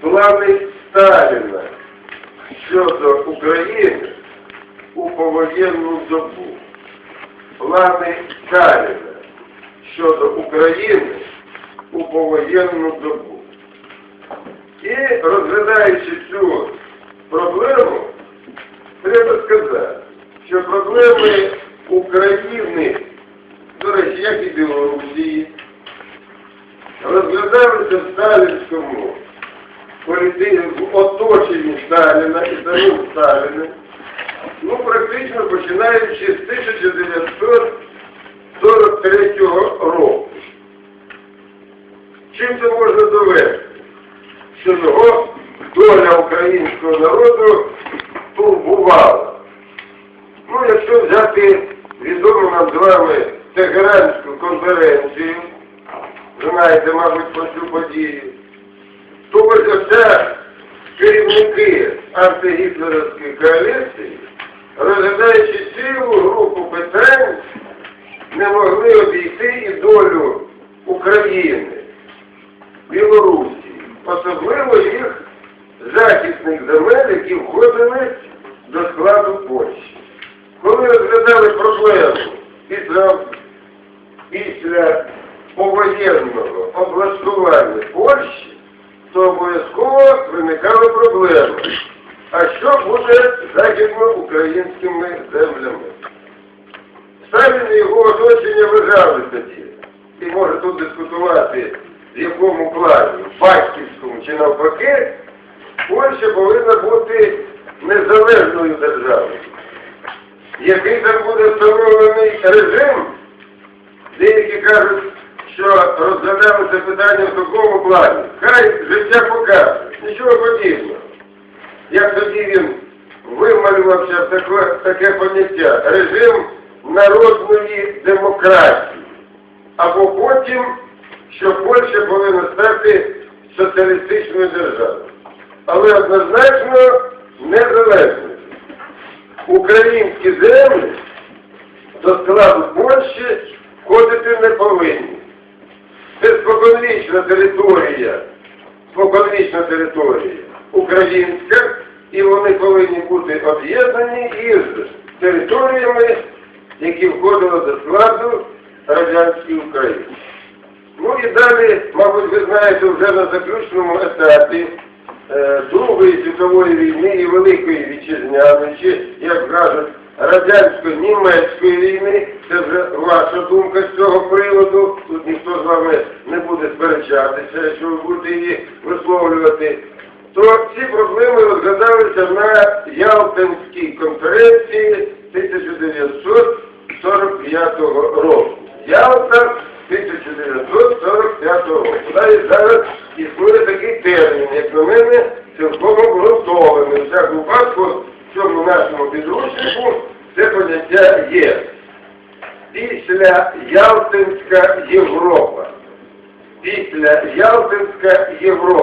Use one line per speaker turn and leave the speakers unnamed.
плани Сталіна щодо України у повоєнну добу. Плани Сталіна щодо України у повоєнну добу. І розглядаючи цю проблему, треба сказати, що проблеми України, до речі, як і Білорусії, розглядалися в сталінському політиці, в оточенні Сталіна і самим Сталіним, ну, практично починаючи з 1943 року. Чим це можна довести? Що його доля українського народу турбувала. Ну, якщо взяти відому нам з вами Тегеранську конференцію, знаєте, мабуть, про цю подію, то оце керівники антигітлерівської коаліції, розглядаючи цілу групу питань, не могли обійти і долю України, Білорусі, особливо їх захисних земель, які входили до складу Польщі. Коли розглядали проблему після, після повоєнного облаштування Польщі, то обов'язково виникали проблеми. А що буде з західноукраїнськими землями? Сталін і його оточення вважали тоді, і може тут дискутувати, в якому плані, в батьківському чи навпаки, Польща повинна бути незалежною державою. Який там буде встановлений режим, деякі кажуть, що розглядалося питання в такому плані. Хай життя покаже, нічого подібного. Як тоді він вималювався в таке, таке поняття режим народної демократії. Або потім, що Польща повинна стати соціалістичною державою. Але однозначно незалежною. Українські землі до складу Польщі входити не повинні. Це споконвічна територія, споконвічна територія українська, і вони повинні бути об'єднані із територіями, які входили до складу радянської України. Ну і далі, мабуть, ви знаєте, вже на заключному етапі е, Другої світової війни і Великої Вітчизняної, чи, як кажуть, радянсько-німецької війни, це вже ваша думка з цього приводу, тут ніхто з вами не буде сперечатися, якщо ви будете її висловлювати, то ці проблеми розглядалися на Ялтинській конференції 1945 року. Ялта 1945 року. Навіть зараз існує такий термін, як на мене, цілком обґрунтований. У всякому випадку, цьому нашому підручнику це поняття є. Після Ялтинська Європа. Після Ялтинська Європа.